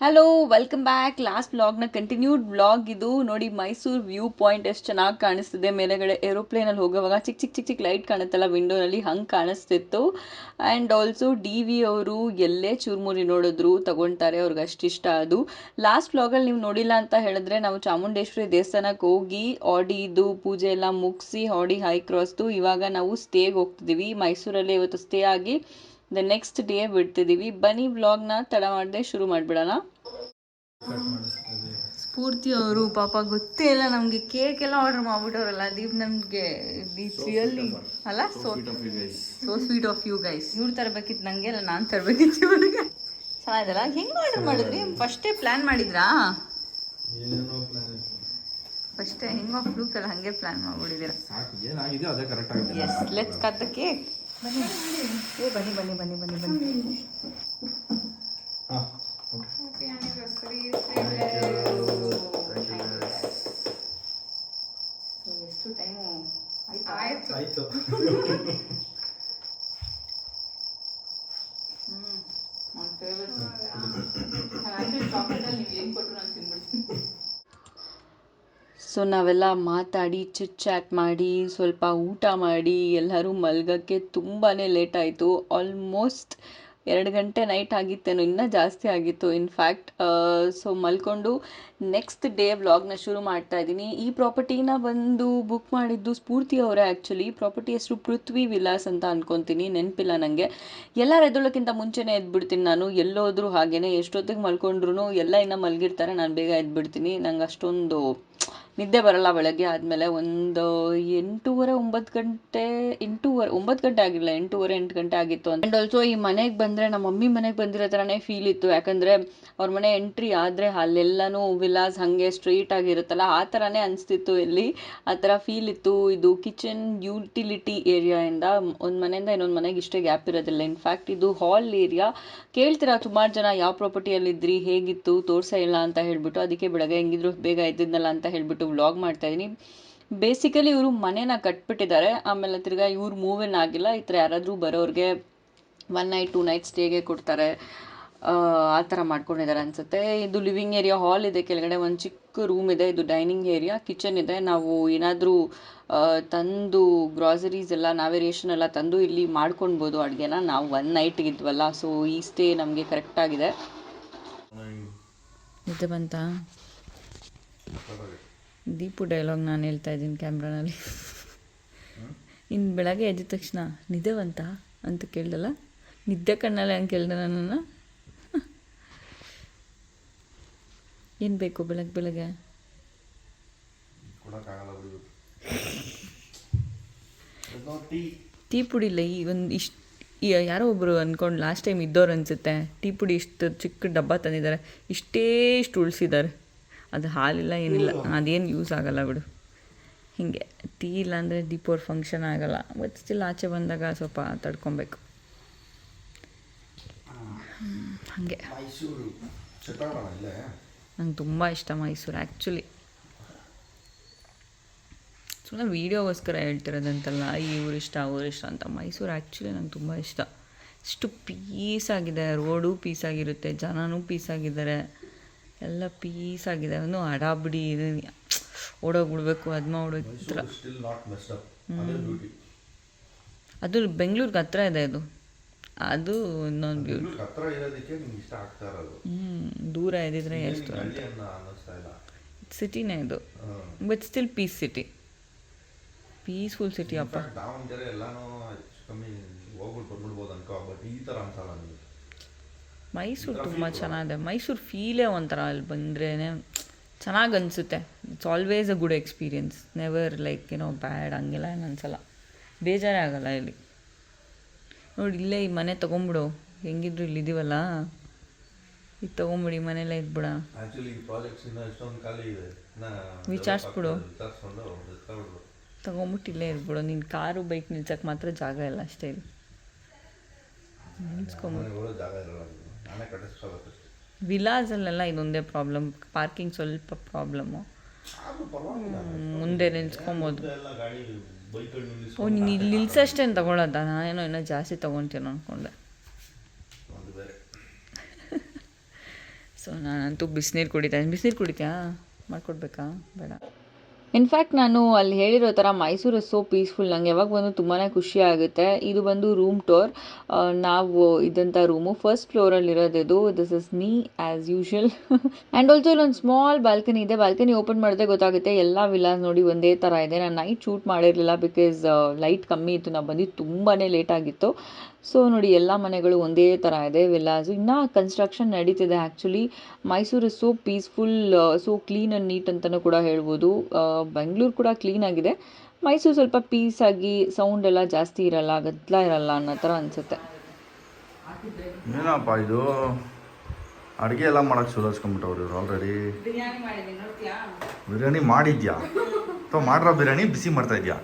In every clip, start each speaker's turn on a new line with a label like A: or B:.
A: Hello welcome back last ಬ್ಲಾಗ್ನ continued blog ಇದು. ನೋಡಿ ಮೈಸೂರು ವ್ಯೂ ಪಾಯಿಂಟ್ ಎಷ್ಟು ಚೆನ್ನಾಗಿ ಕಾಣಿಸ್ತಿದೆ. ಮೇಲೆಗಡೆ ಏರೋಪ್ಲೇನಲ್ಲಿ ಹೋಗುವಾಗ ಚಿಕ್ಕ ಚಿಕ್ಕ ಚಿಕ್ಕ ಚಿಕ್ಕ ಲೈಟ್ ಕಾಣುತ್ತಲ್ಲ ವಿಂಡೋನಲ್ಲಿ ಹಂಗೆ ಕಾಣಿಸ್ತಿತ್ತು. ಆ್ಯಂಡ್ ಆಲ್ಸೋ ಡಿ ವಿ ಅವರು ಎಲ್ಲೇ ಚೂರ್ಮುರಿ ನೋಡಿದ್ರು ತಗೊಳ್ತಾರೆ ಅವ್ರಿಗೆ ಅಷ್ಟಿಷ್ಟ ಅದು. ಲಾಸ್ಟ್ ಬ್ಲಾಗಲ್ಲಿ ನೀವು ನೋಡಿಲ್ಲ ಅಂತ ಹೇಳಿದ್ರೆ, ನಾವು ಚಾಮುಂಡೇಶ್ವರಿ ದೇವಸ್ಥಾನಕ್ಕೆ ಹೋಗಿ ಆಡಿದು ಪೂಜೆ ಎಲ್ಲ ಮುಗಿಸಿ ಆಡಿ ಹೈ ಕ್ರಾಸ್ದು ಇವಾಗ ನಾವು ಸ್ಟೇಗೆ ಹೋಗ್ತಿದ್ದೀವಿ ಮೈಸೂರಲ್ಲಿ ಇವತ್ತು ಸ್ಟೇ ಆಗಿ ದ ನೆಕ್ಸ್ಟ್ ಡೇ ಬಿಡ್ತಿದ್ದೀವಿ ಬನ್ನಿ ವ್ಲಾಗ್ನ ತಡ ಮಾಡದೆ ಶುರು ಮಾಡಿಬಿಡೋಣ. ಸ್ಫೂರ್ತಿ ಅವರು ಪಾಪ ಗೊತ್ತೇ ಇಲ್ಲ ನಮಗೆ ಕೇಕ್ ಎಲ್ಲ ಆರ್ಡರ್ ಮಾಡ್ಬಿಟ್ಟವ್ರಲ್ಲ ದೀಪ್ ನಮಗೆ ರಿಯಲ್ಲಿ ಅಲ್ಲ so so sweet of you guys ಇವ್ರು ತರಬೇಕಿತ್ತು ನನಗೆ ಅಲ್ಲ ನಾನು ತರಬೇಕಿತ್ತು ಇವ್ರಿಗೆ. ಚೆನ್ನಾಗಿದಲ್ಲ ಹೆಂಗೆ ಆರ್ಡರ್ ಮಾಡಿದ್ರಿ? ಫಸ್ಟೇ ಪ್ಲ್ಯಾನ್ ಮಾಡಿದ್ರಾ? ಫಸ್ಟೇ ಹೆಂಗೋ ಫ್ಲೂಕಲ್ಲಿ ಹಾಗೆ ಪ್ಲ್ಯಾನ್ ಮಾಡಿಬಿಟ್ಟಿದ್ದೀರಾ.
B: ಏನಾಗಿದೆ ಅದೇ ಕರೆಕ್ಟ್ ಆಗಿದೆ.
A: Yes let's cut the cake ಬನ್ನಿ ಏ ಬನ್ನಿ ಬನ್ನಿ ಬನ್ನಿ ಬನ್ನಿ ಬನ್ನಿ
B: ಹಾಂ
A: ಎಷ್ಟು ಟೈಮು
C: ಆಯ್ತು
B: ಆಯಿತು
A: ನನ್ನ ಫೇವ್ರೆಟ್ ಚಾಕ್ಲೇಟಲ್ಲಿ ನೀವು ಏನು ಕೊಟ್ಟರು ನಾನು ತಿನ್ಬಿಡ್ತೀನಿ ಸೊ ನಾವೆಲ್ಲ ಮಾತಾಡಿ ಚಿಟ್ ಚಾಟ್ ಮಾಡಿ, ಸ್ವಲ್ಪ ಊಟ ಮಾಡಿ, ಎಲ್ಲರೂ ಮಲ್ಗೋಕ್ಕೆ ತುಂಬಾ ಲೇಟ್ ಆಯಿತು. ಆಲ್ಮೋಸ್ಟ್ ಎರಡು ಗಂಟೆ ನೈಟ್ ಆಗಿತ್ತೇನೋ, ಇನ್ನೂ ಜಾಸ್ತಿ ಆಗಿತ್ತು. ಇನ್ಫ್ಯಾಕ್ಟ್ ಸೊ ಮಲ್ಕೊಂಡು ನೆಕ್ಸ್ಟ್ ಡೇ ವ್ಲಾಗ್ನ ಶುರು ಮಾಡ್ತಾ ಇದ್ದೀನಿ. ಈ ಪ್ರಾಪರ್ಟಿನ ಬಂದು ಬುಕ್ ಮಾಡಿದ್ದು ಸ್ಫೂರ್ತಿ ಅವರೇ ಆ್ಯಕ್ಚುಲಿ ಪ್ರಾಪರ್ಟಿ ಹೆಸರು ಪೃಥ್ವಿ ವಿಲಾಸ್ ಅಂತ ಅಂದ್ಕೊತೀನಿ ನೆನಪಿಲ್ಲ ನನಗೆ ಎಲ್ಲರೂ ಎದ್ದೋಳಕ್ಕಿಂತ ಮುಂಚೆನೇ ಎದ್ಬಿಡ್ತೀನಿ ನಾನು. ಎಲ್ಲೋದ್ರೂ ಹಾಗೇನೆ, ಎಷ್ಟೊತ್ತಿಗೆ ಮಲ್ಕೊಂಡ್ರು ಎಲ್ಲ ಇನ್ನೂ ಮಲಗಿರ್ತಾರೆ, ನಾನು ಬೇಗ ಎದ್ಬಿಡ್ತೀನಿ. ನಂಗೆ ಅಷ್ಟೊಂದು ನಿದ್ದೆ ಬರಲ್ಲ ಬೆಳಗ್ಗೆ ಆದಮೇಲೆ ಒಂದು ಎಂಟೂವರೆ, ಒಂಬತ್ತು ಗಂಟೆ, ಎಂಟೂವರೆ, ಒಂಬತ್ತು ಗಂಟೆ ಆಗಿಲ್ಲ ಎಂಟೂವರೆ, ಎಂಟು ಗಂಟೆ ಆಗಿತ್ತು ಆ್ಯಂಡ್ ಆಲ್ಸೋ ಈ ಮನೆಗೆ ಬಂದರೆ, ನಮ್ಮ ಮಮ್ಮಿ ಮನೆಗೆ ಬಂದಿರೋ ಥರನೇ ಫೀಲ್ ಇತ್ತು. ಯಾಕಂದರೆ ಅವ್ರ ಮನೆ ಎಂಟ್ರಿ ಆದರೆ ಅಲ್ಲೆಲ್ಲನೂ ವಿಲಾಸ್ ಹಾಗೆ ಸ್ಟ್ರೈಟ್ ಆಗಿರುತ್ತಲ್ಲ ಆ ಥರನೇ ಅನಿಸ್ತಿತ್ತು ಇಲ್ಲಿ. ಆ ಥರ ಫೀಲ್ ಇತ್ತು. ಇದು ಕಿಚನ್ ಯುಟಿಲಿಟಿ ಏರಿಯಾಯಿಂದ ಒಂದು ಮನೆಯಿಂದ ಇನ್ನೊಂದು ಮನೆಗೆ ಇಷ್ಟೇ ಗ್ಯಾಪ್ ಇರೋದಿಲ್ಲ. ಇನ್ಫ್ಯಾಕ್ಟ್ ಇದು ಹಾಲ್ ಏರಿಯಾ ಕೇಳ್ತೀರಾ ಸುಮಾರು ಜನ ಯಾವ ಪ್ರಾಪರ್ಟಿಯಲ್ಲಿದ್ರಿ ಹೇಗಿತ್ತು, ತೋರಿಸೇ ಇಲ್ಲ ಅಂತ ಹೇಳಿಬಿಟ್ಟು, ಅದಕ್ಕೆ ಬೆಳಗ್ಗೆ ಹೆಂಗಿದ್ರು ಬೇಗ ಇದ್ದಿದ್ನಲ್ಲ ಅಂತ ಹೇಳ್ಬಿಟ್ಟು ವ್ಲಾಗ್ ಮಾಡ್ತಾ ಇದ್ದೀನಿ ಬೇಸಿಕಲಿ ಇವರು ಮನೇನ ಕಟ್ಬಿಟ್ಟಿದ್ದಾರೆ. ಆಮೇಲೆ ತಿರ್ಗಾ ಇವ್ರು ಮೂವಿನ್ ಆಗಿಲ್ಲ. ಈ ಥರ ಯಾರಾದರೂ ಬರೋರಿಗೆ ಒನ್ ನೈಟ್ ಟೂ ನೈಟ್ ಸ್ಟೇಗೆ ಕೊಡ್ತಾರೆ. ಆ, ಆ ಥರ ಮಾಡ್ಕೊಂಡಿದ್ದಾರೆ ಅನಿಸುತ್ತೆ. ಇದು ಲಿವಿಂಗ್ ಏರಿಯಾ ಹಾಲ್ ಇದೆ. ಕೆಳಗಡೆ ಒಂದು ಚಿಕ್ಕ ರೂಮ್ ಇದೆ. ಇದು ಡೈನಿಂಗ್ ಏರಿಯಾ ಕಿಚನ್ ಇದೆ. ನಾವು ಏನಾದರೂ ತಂದು ಗ್ರಾಸರೀಸ್ ಎಲ್ಲ ನಾವೇ ರೇಷನ್ ಎಲ್ಲ ತಂದು ಇಲ್ಲಿ ಮಾಡ್ಕೊಳ್ಬೋದು ಅಡುಗೆನ. ನಾವು ಒನ್ ನೈಟ್ ಇದ್ವಲ್ಲ. ಸೊ ಈ ಸ್ಟೇ ನಮಗೆ ಕರೆಕ್ಟಾಗಿದೆ ನಿದ್ದೆ ಬಂತಾ? ದೀಪು ಡೈಲಾಗ್ ನಾನು ಹೇಳ್ತಾ ಇದ್ದೀನಿ ಕ್ಯಾಮ್ರಾನಲ್ಲಿ ಇನ್ನು ಬೆಳಗ್ಗೆ ಎದ್ದ ತಕ್ಷಣ ನಿದ್ದೆವಂತ ಅಂತ ಕೇಳ್ದಲ್ಲ? ನಿದ್ದೆ ಕಣ್ಣಲ್ಲಿ ಹಂಗೆ ಕೇಳ್ದೆ ನನ್ನನ್ನು? ಏನು ಬೇಕು ಬೆಳಗ್ಗೆ? ಬೆಳಗ್ಗೆ
B: ಟೀ
A: ಪುಡಿ ಇಲ್ಲ ಈ ಒಂದು ಇಷ್ಟು ಯಾರೋ ಒಬ್ಬರು ಅಂದ್ಕೊಂಡು ಲಾಸ್ಟ್ ಟೈಮ್ ಇದ್ದವ್ರು ಅನಿಸುತ್ತೆ. ಟೀ ಪುಡಿ ಇಷ್ಟು ಚಿಕ್ಕ ಡಬ್ಬ ತಂದಿದ್ದಾರೆ ಇಷ್ಟೇ ಇಷ್ಟು ಉಳಿಸಿದ್ದಾರೆ. ಅದು ಹಾಲಿಲ್ಲ ಏನಿಲ್ಲ. ಅದೇನು ಯೂಸ್ ಆಗಲ್ಲ ಬಿಡು. ಹೀಗೆ ಟೀ ಇಲ್ಲ ಅಂದರೆ ದೀಪೋರ್ ಫಂಕ್ಷನ್ ಆಗಲ್ಲ. ಬಟ್ ಸ್ಟಿಲ್ ಆಚೆ ಬಂದಾಗ ಸ್ವಲ್ಪ ತಡ್ಕೊಬೇಕು. ಹಾಗೆ. ನಂಗೆ ತುಂಬ ಇಷ್ಟ ಮೈಸೂರು ಆ್ಯಕ್ಚುಲಿ ಸುಮ್ಮನೆ ವೀಡಿಯೋಗೋಸ್ಕರ ಹೇಳ್ತಿರೋದಂತಲ್ಲ ಈ ಇಷ್ಟ ಆ ಇಷ್ಟ ಅಂತ. ಮೈಸೂರು ಆ್ಯಕ್ಚುಲಿ ನಂಗೆ ತುಂಬ ಇಷ್ಟ. ಇಷ್ಟು ಪೀಸ್ ಆಗಿದೆ. ರೋಡು ಪೀಸ್ ಆಗಿರುತ್ತೆ ಜನನೂ ಪೀಸ್ ಆಗಿದ್ದಾರೆ. ಎಲ್ಲ ಪೀಸ್ ಆಗಿದೆ. ಅವನು ಅಡಾಬಿಡಿ ಓಡೋಗ್ಬಿಡ್ಬೇಕು ಅದು
B: ಮೆಸ್ಡ್ ಅಪ್ ಅದೇ
A: ಬೆಂಗಳೂರಿಗೆ ಹತ್ರ ಇದೆ ಅದು. ಅದು ಇನ್ನೊಂದು ಬ್ಯೂಟಿ
B: ಹತ್ರ
A: ಹ್ಞೂ ದೂರ ಇದ್ದಿದ್ರೆ ಎಷ್ಟು ಸಿಟಿನೇ ಇದು. But still peace city peaceful city ಅಪ್ಪ.
B: ಈ ಥರ ಅನ್ಸಲ್ಲ
A: ಮೈಸೂರು ತುಂಬ ಚೆನ್ನಾಗಿದೆ. ಮೈಸೂರು ಫೀಲೇ ಒಂಥರ ಅಲ್ಲಿ ಬಂದ್ರೇ ಚೆನ್ನಾಗಿ ಅನಿಸುತ್ತೆ. It's always a good experience never like ಏನೋ ಬ್ಯಾಡ್ ಹಂಗೆಲ್ಲ ಏನು ಅನ್ಸಲ್ಲ. ಬೇಜಾರೇ ಆಗಲ್ಲ ಇಲ್ಲಿ. ನೋಡಿ ಇಲ್ಲೇ ಈ ಮನೆ ತೊಗೊಂಬಿಡು. ಹೆಂಗಿದ್ರು ಇಲ್ಲಿದ್ದೀವಲ್ಲ ಇದು ತೊಗೊಂಬಿಡಿ ಮನೇಲೇ ಇದ್ಬಿಡ. ವಿಚಾರಿಸ್ಬಿಡು. ತೊಗೊಂಬಿಟ್ಟು ಇಲ್ಲೇ ಇರ್ಬಿಡು. ನಿನ್ನ ಕಾರು ಬೈಕ್ ನಿಲ್ಸಕ್ಕೆ ಮಾತ್ರ ಜಾಗ ಇಲ್ಲ ಅಷ್ಟೇ ಇಲ್ಲಿ. ನಿಲ್ಸ್ಕೊಂಬಿಡು.
B: ನಾನೇ ಕಟ್ಟಿಸ್ಕೋಬೇಕಷ್ಟೇ.
A: ವಿಲಾಸಲ್ಲೆಲ್ಲ ಇದೊಂದೇ ಪ್ರಾಬ್ಲಮ್ ಪಾರ್ಕಿಂಗ್ ಸ್ವಲ್ಪ ಪ್ರಾಬ್ಲಮ್ಮು ಮುಂದೆ ನಿಲ್ಸ್ಕೊಬೋದು. ಓ ನೀನು ಇಲ್ಲಿ ನಿಲ್ಸಷ್ಟೇನು ತಗೊಳ್ಳೋದ ನಾನೇನೋ ಇನ್ನೂ ಜಾಸ್ತಿ ತೊಗೊತೀನೋ ಅಂದ್ಕೊಂಡೆ ಸೊ ನಾನಂತೂ ಬಿಸಿನೀರು ಕುಡಿತಾ ಬಿಸಿನೀರು ಕುಡಿತೀಯಾ? ಮಾಡ್ಕೊಡ್ಬೇಕಾ? ಬೇಡ. ಇನ್ಫ್ಯಾಕ್ಟ್ ನಾನು ಅಲ್ಲಿ ಹೇಳಿರೋ ಥರ ಮೈಸೂರು ಸೋ ಪೀಸ್ಫುಲ್ ನಂಗೆ ಯಾವಾಗ ಬಂದು ತುಂಬಾ ಖುಷಿ ಆಗುತ್ತೆ. ಇದು ಬಂದು ರೂಮ್ ಟೋರ್ ನಾವು ಇದ್ದಂಥ ರೂಮು ಫಸ್ಟ್ ಫ್ಲೋರಲ್ಲಿ ಇರೋದಿದು this is me as usual and also ಇಲ್ಲೊಂದು ಸ್ಮಾಲ್ ಬಾಲ್ಕನಿ ಇದೆ. ಬಾಲ್ಕನಿ ಓಪನ್ ಮಾಡಿದ್ರೆ ಗೊತ್ತಾಗುತ್ತೆ ಎಲ್ಲ ವಿಲಾಸ್ ನೋಡಿ ಒಂದೇ ಥರ ಇದೆ. ನಾನು ನೈಟ್ ಶೂಟ್ ಮಾಡಿರಲಿಲ್ಲ ಬಿಕಾಸ್ ಲೈಟ್ ಕಮ್ಮಿ ಇತ್ತು. ನಾವು ಬಂದಿದ್ದು ತುಂಬಾ ಲೇಟ್ ಆಗಿತ್ತು. ಸೊ ನೋಡಿ ಎಲ್ಲ ಮನೆಗಳು ಒಂದೇ ಥರ ಇದೆ ವಿಲ್ಲಾಸು ಇನ್ನೂ ಕನ್ಸ್ಟ್ರಕ್ಷನ್ ನಡೀತಿದೆ actually Mysuru so peaceful so clean and neat ಅಂತಲೂ ಕೂಡ ಹೇಳ್ಬೋದು. ಬೆಂಗಳೂರು ಕೂಡ ಕ್ಲೀನಾಗಿದೆ ಮೈಸೂರು ಸ್ವಲ್ಪ ಪೀಸಾಗಿ ಸೌಂಡ್ ಎಲ್ಲ ಜಾಸ್ತಿ ಇರಲ್ಲ ಗದ್ದಲ ಇರಲ್ಲ ಅನ್ನೋ ಥರ ಅನಿಸುತ್ತೆ.
C: ಏನಪ್ಪ ಇದು? ಅಡುಗೆ ಎಲ್ಲ ಮಾಡಕ್ಕೆ ಸುಧಾರಿಸ್ಕೊಂಬಿಟ್ಟವ್ರು ಇವ್ರು ಆಲ್ರೆಡಿ
A: ಬಿರಿಯಾನಿ ಮಾಡಿದ್ದೀನಿ ನೋಡ್ತೀಯಾ?
C: ಬಿರಿಯಾನಿ ಮಾಡಿದ್ಯಾ? ಅಥವಾ ಮಾಡಿರೋ ಬಿರಿಯಾನಿ ಬಿಸಿ ಮಾಡ್ತಾ ಇದೆಯಾ?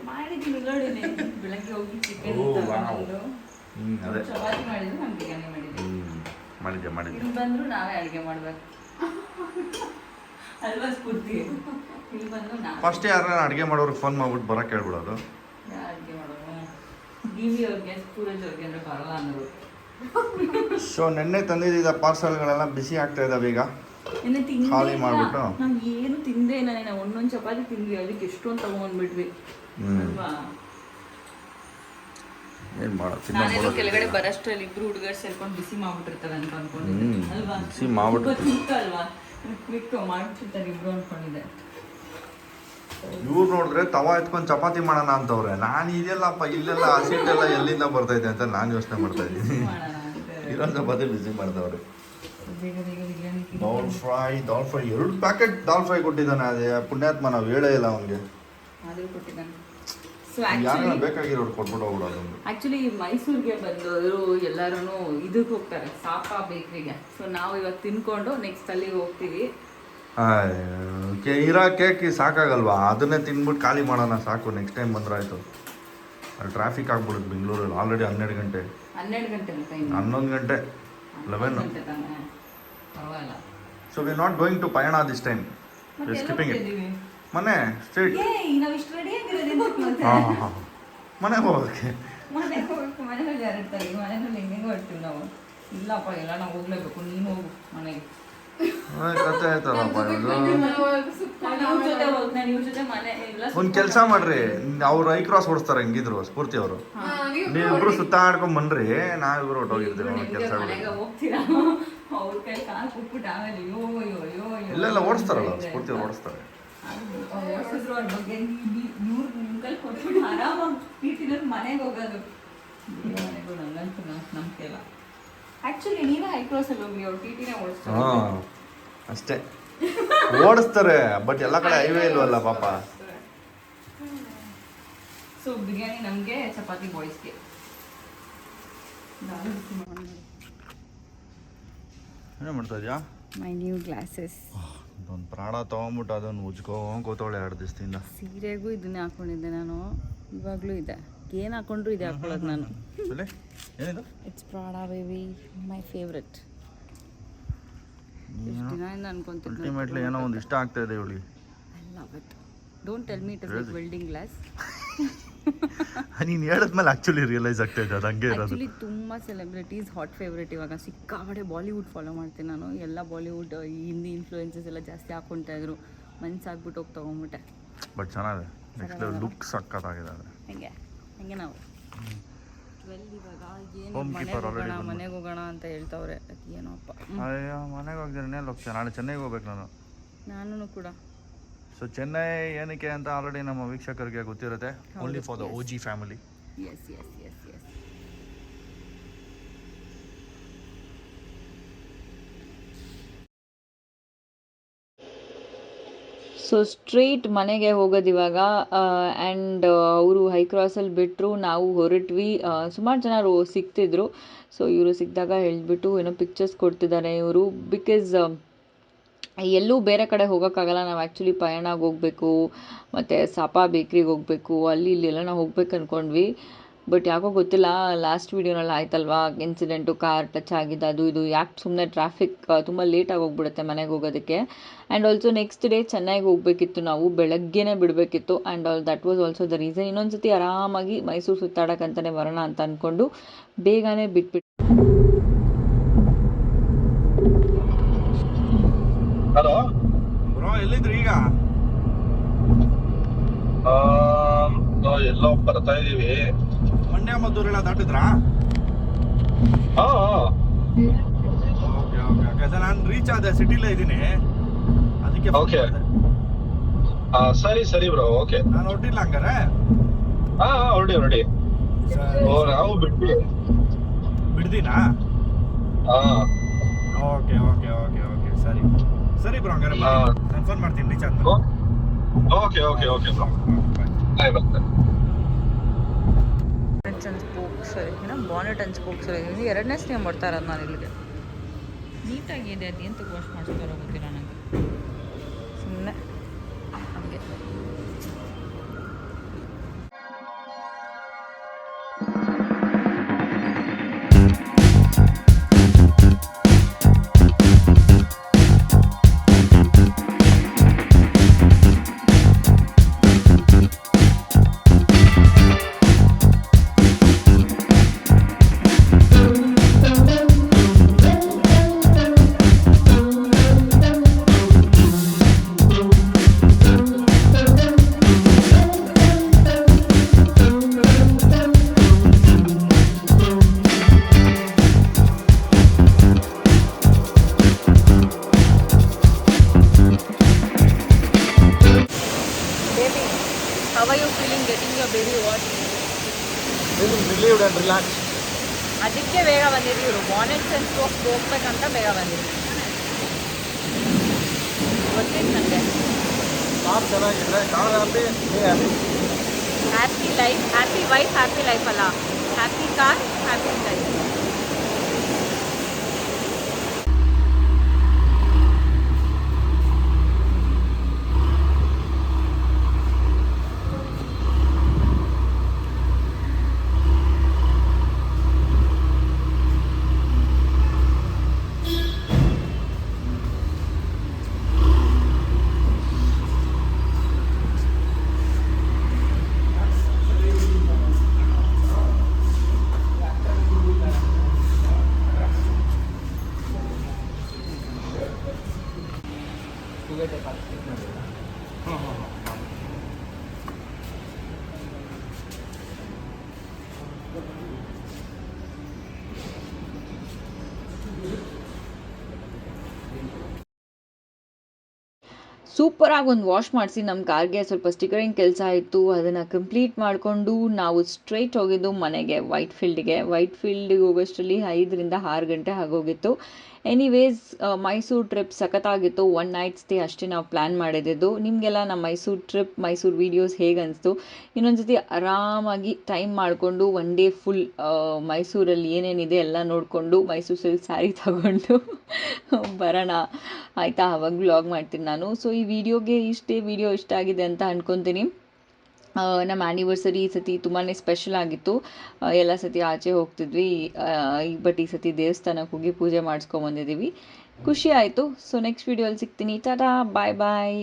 C: ಅದೇ.
A: ಚಪಾತಿ ಮಾಡಿದ್ರು ನಾನು ಬಿರಿಯಾನಿ ಇಲ್ಲಿ ಬಂದರೂ ನಾವೇ ಅಡುಗೆ ಮಾಡ್ಬೇಕು. ಅಲ್ವಾ ಸ್ಫೂರ್ತಿ? ಇಲ್ಲಿ ಬಂದು ನಾವು.
C: ಫಸ್ಟ್ ಯಾರನ್ನ ಅಡುಗೆ ಮಾಡೋರಿಗೆ ಫೋನ್ ಮಾಡ್ಬಿಟ್ಟು ಬರಕ್ಕೆ ಹೇಳ್ಬಿಡೋದು?
A: ಅಡುಗೆ ಮಾಡೋದು? ಡಿ ವಿ ಅವ್ರಿಗೆ ಸೂರಜ್ ಅವ್ರಿಗೆ ಅಂದರೆ ಬರಲ್ಲ ಅನ್ನೋರು
C: ಸೊ ನೆನ್ನೆ ತಂದಿದ್ದ ಪಾರ್ಸೆಲ್ಗಳೆಲ್ಲ ಬಿಸಿ ಆಗ್ತಾ ಇದಾವೆ ಈಗ?
A: ನಿನ್ನೆ ತಿಂದೇ
C: ಖಾಲಿ
A: ಇಲ್ಲ.
C: ಮಾಡ್ಬಿಟ್ಟು?
A: ನಾವ್ ಏನು ತಿಂದೇ ಇಲ್ಲ ಒಂದೊಂದು ಚಪಾತಿ ತಿಂದ್ವಿ ಅದಕ್ಕೆ ಎಷ್ಟೊಂದು ತಗೊಂಡ್ಬಿಟ್ವಿ. ಅಲ್ವಾ?
C: ಏನು ಮಾಡೋ
A: ನಾನೇನು ಕೆಳಗಡೆ
C: ತಿನ್ನೋ
A: ಬರಷ್ಟರಲ್ಲಿ ಇಬ್ರು ಹುಡುಗರು ಸೇರ್ಕೊಂಡು ಬಿಸಿ ಮಾಡ್ಬಿಟ್ಟಿರ್ತಾರೆ ಅಂತ ಅನ್ಕೊಂಡಿದ್ದೆ ಅಲ್ವಾ?
C: ಬಿಸಿ ಮಾಡ್ಬಿಟ್ಟು-
A: ಕ್ವಿಕ್ ಅಲ್ವಾ? ಕ್ವಿಕ್ ಮಾಡ್ಬಿಟ್ಟಿರ್ತಾರೆ ಇಬ್ರು ಅನ್ಕೊಂಡಿದ್ದೆ.
C: ಇವ್ರು ನೋಡಿದ್ರೆ ತವಾ ಎತ್ಕೊಂಡು ಚಪಾತಿ ಮಾಡೋಣ ಅಂತವ್ರೆ. ನಾನು ಇದೆಲ್ಲಪ್ಪ ಇಲ್ಲೆಲ್ಲ ಹಸಿಟ್ಟೆಲ್ಲ ಎಲ್ಲಿಂದ ಬರ್ತೈತೆ ಅಂತ ನಾನು ಯೋಚನೆ ಮಾಡ್ತಾ ಇದ್ದೀನಿ. ಇರೋ ಚಪಾತಿ ಬಿಸಿ
A: ಮಾಡ್ತವ್ರೆ
C: ದಾಲ್ ಫ್ರೈ ದಾಲ್ ಫ್ರೈ. ಎರಡು ಪ್ಯಾಕೆಟ್ ದಾಲ್ ಫ್ರೈ ಕೊಟ್ಟಿದ್ದಾನೆ ಅದೇ ಪುಣ್ಯಾತ್ಮ ನಾವು ಹೇಳೇ ಇಲ್ಲ ಅವನಿಗೆ.
A: ಸೊ
C: ಬೇಕಾಗಿರೋರು ಕೊಟ್ಬಿಟ್ಟು ಹೋಗ್ಬಿಡೋದು
A: ಆ್ಯಕ್ಚುಲಿ ಮೈಸೂರಿಗೆ ಬಂದವರು ಎಲ್ಲರೂ ಇದಕ್ಕೆ ಹೋಗ್ತಾರೆ. ಸಾಪ ಬೇಕ್ರಿಗೆ. ಸೊ ನಾವು ಇವಾಗ ತಿನ್ಕೊಂಡು ನೆಕ್ಸ್ಟ್ ಅಲ್ಲಿಗೆ ಹೋಗ್ತೀವಿ.
C: ಇರೋ ಕೇಕ್ ಸಾಕಾಗಲ್ವಾ? ಅದನ್ನೇ ತಿನ್ಬಿಟ್ಟು ಖಾಲಿ ಮಾಡೋಣ ಸಾಕು. ನೆಕ್ಸ್ಟ್ ಟೈಮ್ ಬಂದ್ರಾಯ್ತು ಅಲ್ಲಿ ಟ್ರಾಫಿಕ್ ಆಗ್ಬಿಡುತ್ತೆ ಬೆಂಗಳೂರಲ್ಲಿ. ಆಲ್ರೆಡಿ ಹನ್ನೆರಡು ಗಂಟೆ.
A: ಹನ್ನೆರಡು ಗಂಟೆ.
C: ಹನ್ನೊಂದು ಗಂಟೆ eleven so we not going to ಪಯಣ this time we skipping it ಮನೆ ಸ್ಟ್ರೀಟ್ ಹಾಂ ಹಾಂ ಮನೆಗೆ ಹೋಗೋಕ್ಕೆ
A: ಮನೆಗೆ ಹೋಗ್ಬೇಕು ಮನೆಯಲ್ಲಿ ಯಾರಿರ್ತಾರೆ ಮನೆಯಲ್ಲಿ ಹೆಂಗೆ ಹೊರ್ತೀವಿ ನಾವು. ಇಲ್ಲಪ್ಪ ಎಲ್ಲ ನಾವು ಹೋಗ್ಲೇಬೇಕು. ನೀನು ಹೋಗು ಮನೆಗೆ.
C: ಅದೇ ಕತೆ ಆಯ್ತಲ್ಲಪ್ಪ ಇದು
A: ಮನೆ
C: ಒಂದು ಕೆಲಸ ಮಾಡ್ರಿ. ಅವ್ರು ಐ ಕ್ರಾಸ್ ಓಡಿಸ್ತಾರೆ ಹಂಗಿದ್ರು ಸ್ಫೂರ್ತಿ ಅವರು. ನೀವಿಬ್ರು ಸುತ್ತಾಡ್ಕೊಂಡ್ ಬನ್ರಿ ನಾವಿಬ್ರು ಹೊಟ್ಟೋಗಿರ್ತೀವಿ
A: ನಿಮ್ಗೆ
C: ಕೆಲಸ
A: ಇಲ್ಲ ಹೋಗ್ತೀರಾ? ಅವ್ರ ಕೈ ಕಾಲು ಕುಟ್ಬಿಟ್ಟು ಅಯ್ಯೋ ಅಯ್ಯೋ ಅಯ್ಯೋ ಅಯ್ಯೋ
C: ಇಲ್ಲೆಲ್ಲ ಓಡಿಸ್ತಾರಲ್ಲ ಅವ್ರು ಸ್ಫೂರ್ತಿ ಅವ್ರು ಓಡಿಸ್ತಾರೆ.
A: ಓಡ್ಸಿದ್ರು ಅವ್ರ ಬಗ್ಗೆ ನೂರು ನಿಮ್ಗಲ್ಲಿ ಕೊಟ್ಬಿಟ್ಟು ಆರಾಮಾಗಿ ಪೀಟಿನಲ್ಲಿ ಮನೆಗೆ ಹೋಗೋದು. ಮನೆಗೂ ನಂಗಂತೂ ನಂಬಿಕೆ ಇಲ್ಲ ಆ್ಯಕ್ಚುಲಿ ನೀವೇ ಹೈ ಕ್ರಾಸಲ್ಲಿ ಹೋಗಿ ಅವ್ರು ಟಿ ಟಿನೇ ಓಡಿಸ್ತಾರೆ.
C: ಅಷ್ಟೇ. ಓಡಿಸ್ತಾರೆ ಬಟ್ ಎಲ್ಲ ಕಡೆ ಹೈವೇ ಇಲ್ವಲ್ಲ ಪಾಪ.
A: ಸೊ ಬಿರಿಯಾನಿ ನಮಗೆ ಚಪಾತಿ ಬಾಯ್ಸ್ಗೆ
C: ಏನು ಮಾಡ್ತಾ ಇದೆಯಾ?
A: ಮೈ ನ್ಯೂ ಗ್ಲಾಸಸ್
C: ಒಂದು ಪ್ರಾಣ ತಗೊಂಬಿಟ್ಟು ಅದನ್ನು ಉಜ್ಕೊಂಡ್ ಕೂತವಳೆ ಎರಡು ದಿವಸದಿಂದ.
A: ಸೀರೆಗೂ ಇದನ್ನ ಹಾಕೊಂಡಿದ್ದೆ ನಾನು. ಇವಾಗಲೂ ಇದೆ. ಏನು ಹಾಕೊಂಡ್ರು ಇದೆ ಹಾಕೊಳ್ಳೋದು ನಾನು.
C: ಏನಿದು?
A: It's Prada baby my favourite
C: ultimately ಏನೋ ಒಂದು ಇಷ್ಟ ಆಗ್ತಾ ಇದೆ ಇವಳಿಗೆ.
A: I love it don't tell me it is like welding glass
C: ನೀನು ಹೇಳಿದ್ಮೇಲೆ ಆಕ್ಚುಲಿ ರಿಯಲೈಸ್ ಆಗ್ತಾ ಇದೆ ಅದು ಹಂಗೆ ಇರೋದು.
A: ಆ್ಯಕ್ಚುಲಿ ತುಂಬ ಸೆಲೆಬ್ರಿಟೀಸ್ ಹಾಟ್ ಫೇವ್ರೇಟ್ ಇವಾಗ. ಸಿಕ್ಕಾಪಟ್ಟೆ ಬಾಲಿವುಡ್ ಫಾಲೋ ಮಾಡ್ತೀನಿ ನಾನು. ಎಲ್ಲ ಬಾಲಿವುಡ್ ಹಿಂದಿ ಇನ್ಫ್ಲೂಯೆನ್ಸಸ್ ಎಲ್ಲ ಜಾಸ್ತಿ ಹಾಕ್ಕೊಳ್ತಾ ಇದ್ರು. ಮನ್ಸಾಗ್ಬಿಟ್ಟು ಹೋಗಿ ತೊಗೊಂಬಿಟ್ಟೆ.
C: ಬಟ್ ಚೆನ್ನಾಗಿದೆ. ನೆಕ್ಸ್ಟ್ ಲುಕ್ ಸಕ್ಕತ್ತಾಗಿದೆ ಅದು
A: ಹೆಂಗೆ ಹೆಂಗೆ ನಾವು. ಇವಾಗ. ಏನು ಮನೆಗೆ ಹೋಗೋಣ ಅಂತ ಹೇಳ್ತಾವ್ರೆ.
C: ಅಯ್ಯೋ ಮನೆಗೆ ಹೋಗ್ತೀನಿ ನಾಳೆ ಚೆನ್ನೈಗೆ ಹೋಗ್ಬೇಕು ನಾನು.
A: ನಾನು ಕೂಡ.
C: ಸೊ ಚೆನ್ನೈ ಏನಕ್ಕೆ ಅಂತ ಆಲ್ರೆಡಿ ನಮ್ಮ ವೀಕ್ಷಕರಿಗೆ ಗೊತ್ತಿರುತ್ತೆ. Only for the O G family
A: yes yes yes yes so street ಮನೆಗೆ ಹೋಗೋದು ಇವಾಗ ಆ್ಯಂಡ್ ಅವರು ಹೈ ಕ್ರಾಸಲ್ಲಿ ಬಿಟ್ಟರು ನಾವು ಹೊರಟ್ವಿ ಸುಮಾರು ಜನರು ಸಿಗ್ತಿದ್ರು ಸೊ ಇವರು ಸಿಕ್ಕಿದಾಗ ಹೇಳಿಬಿಟ್ಟು ಏನೋ ಪಿಕ್ಚರ್ಸ್ ಕೊಡ್ತಿದ್ದಾರೆ ಇವರು ಬಿಕಾಸ್ ಎಲ್ಲೂ ಬೇರೆ ಕಡೆ ಹೋಗೋಕ್ಕಾಗಲ್ಲ. ನಾವು ಆ್ಯಕ್ಚುಲಿ ಪಯಣಕ್ಕೆ ಹೋಗಬೇಕು, ಮತ್ತು ಸಪಾ ಬೇಕ್ರಿಗೆ ಹೋಗಬೇಕು, ಅಲ್ಲಿ ಇಲ್ಲಿ ಎಲ್ಲ ನಾವು ಹೋಗ್ಬೇಕು ಅಂದ್ಕೊಂಡ್ವಿ ಬಟ್ ಯಾಕೋ ಗೊತ್ತಿಲ್ಲ ಲಾಸ್ಟ್ ವೀಡಿಯೋನಲ್ಲಿ ಆಯ್ತಲ್ವಾ? ಇನ್ಸಿಡೆಂಟು ಕಾರ್ ಟಚ್ ಆಗಿದ್ದು ಅದು ಇದು. ಯಾಕೆ ಸುಮ್ಮನೆ ಟ್ರಾಫಿಕ್ ತುಂಬ ಲೇಟಾಗಿ ಹೋಗ್ಬಿಡುತ್ತೆ ಮನೆಗೆ ಹೋಗೋದಕ್ಕೆ. ಆ್ಯಂಡ್ ಆಲ್ಸೋ ನೆಕ್ಸ್ಟ್ ಡೇ ಚೆನ್ನೈಗೆ ಹೋಗಬೇಕಿತ್ತು ನಾವು. ಬೆಳಗ್ಗೆನೇ ಬಿಡಬೇಕಿತ್ತು. And all that was also the reason ಇನ್ನೊಂದು ಸತಿ ಆರಾಮಾಗಿ ಮೈಸೂರು ಸುತ್ತಾಡೋಕ್ಕಂತಲೇ ಬರೋಣ ಅಂತ ಅಂದ್ಕೊಂಡು ಬೇಗನೆ ಬಿಟ್ಬಿಟ್ಟು
D: ಹಲೋ
C: ಬ್ರೋ ಎಲ್ಲಿದ್ರಿ ಈಗ?
D: ಎಲ್ಲೋ ಬರ್ತಾ ಇದೀವಿ.
C: ಮಂಡ್ಯ ಮದ್ದೂರೆಲ್ಲ ದಾಟಿದ್ರಾ?
D: ಹಾ
C: ಓಕೆ ಓಕೆ ಓಕೆ. ಸರ್ ನಾನು ರೀಚ್ ಆದೆ ಸಿಟಿಲೇ ಇದ್ದೀನಿ. ಅದಕ್ಕೆ
D: ಓಕೆ. ಸರಿ ಸರಿ ಬ್ರೋ ಓಕೆ
C: ನಾನು ಹೊರಟಿಲ್ಲ ಹಂಗಾರೆ?
D: ಹಾ ಹಾ ಹೊರಡಿ ಹೊರಡಿ. ಓ ನಾವು ಬಿಟ್ವಿ
C: ಬಿಡ್ದಿನಾ?
D: ಹಾ.
C: ಓಕೆ ಓಕೆ ಓಕೆ ಓಕೆ ಸರಿ. ಸರಿ ಬ್ರೋ ಹಂಗಾರೆ. ನಾನು ಫೋನ್ ಮಾಡ್ತೀನಿ ರೀಚ್ ಆದ್ಮೇಲೆ
D: okay okay okay bro.
C: Bye
D: bye bye
A: bonnet ಇದು. ಎರಡನೇ ಸ್ನೇಹ ಮಾಡ್ತಾ ಇರೋದು ನಾನು ಇಲ್ಲಿಗೆ. ನೀಟಾಗಿದೆ ಅದು ಎಂತ ವಾಶ್ ಮಾಡಿಸ್ತಾರೋ ಗೊತ್ತಿಲ್ಲ ನನಗೆ life happy wife happy life अला हैप्पी कार हैप्पी लाइफ ಸೂಪರಾಗಿ ಒಂದು ವಾಶ್ ಮಾಡಿಸಿ, ನಮ್ಮ ಕಾರ್ಗೆ ಸ್ವಲ್ಪ ಸ್ಟಿಕರಿಂಗ್ ಕೆಲಸ ಇತ್ತು ಅದನ್ನು ಕಂಪ್ಲೀಟ್ ಮಾಡಿಕೊಂಡು ನಾವು ಸ್ಟ್ರೈಟ್ ಹೋಗಿದ್ದು ಮನೆಗೆ ವೈಟ್ ಫೀಲ್ಡಿಗೆ ವೈಟ್ ಫೀಲ್ಡಿಗೆ ಹೋಗೋಷ್ಟರಲ್ಲಿ ಐದರಿಂದ ಆರು ಗಂಟೆ ಆಗೋಗಿತ್ತು. ಎನಿವೇಸ್ ಮೈಸೂರು ಟ್ರಿಪ್ ಸಖತ್ತಾಗಿತ್ತು. ಒನ್ ನೈಟ್ ಸ್ಟೇ ಅಷ್ಟೇ ನಾವು ಪ್ಲ್ಯಾನ್ ಮಾಡಿದ್ದು. ನಿಮಗೆಲ್ಲ ನಮ್ಮ ಮೈಸೂರು ಟ್ರಿಪ್ ಮೈಸೂರು ವೀಡಿಯೋಸ್ ಹೇಗೆ ಅನಿಸ್ತು ಇನ್ನೊಂದು ಸತಿ ಆರಾಮಾಗಿ ಟೈಮ್ ಮಾಡಿಕೊಂಡು ಒನ್ ಡೇ ಫುಲ್ ಮೈಸೂರಲ್ಲಿ ಏನೇನಿದೆ ಎಲ್ಲ ನೋಡಿಕೊಂಡು ಮೈಸೂರು ಸಿಲ್ಕ್ ಸ್ಯಾರಿ ತಗೊಂಡು ಬರೋಣ. ಆಯಿತಾ? ಅವಾಗ ಬ್ಲಾಗ್ ಮಾಡ್ತೀನಿ ನಾನು. ಸೊ ಈ ವಿಡಿಯೋಗೆ ಇಷ್ಟೇ ವಿಡಿಯೋ ಇಷ್ಟ ಆಗಿದೆ ಅಂತ ಅನ್ಕೊತೀನಿ. ಆ, ನಮ್ಮ ಆ್ಯನಿವರ್ಸರಿ ಈ ಸತಿ ತುಂಬಾ ಸ್ಪೆಷಲ್ ಆಗಿತ್ತು. ಎಲ್ಲ ಸತಿ ಆಚೆ ಹೋಗ್ತಿದ್ವಿ. ಬಟ್ ಈ ಸತಿ ದೇವಸ್ಥಾನಕ್ಕೆ ಹೋಗಿ ಪೂಜೆ ಮಾಡಿಸ್ಕೊಂಬಂದಿದ್ದೀವಿ ಖುಷಿ ಆಯಿತು. ಸೊ ನೆಕ್ಸ್ಟ್ ವೀಡಿಯೋಲಿ ಸಿಗ್ತೀನಿ. ಟಾಟಾ ಬಾಯ್ ಬಾಯ್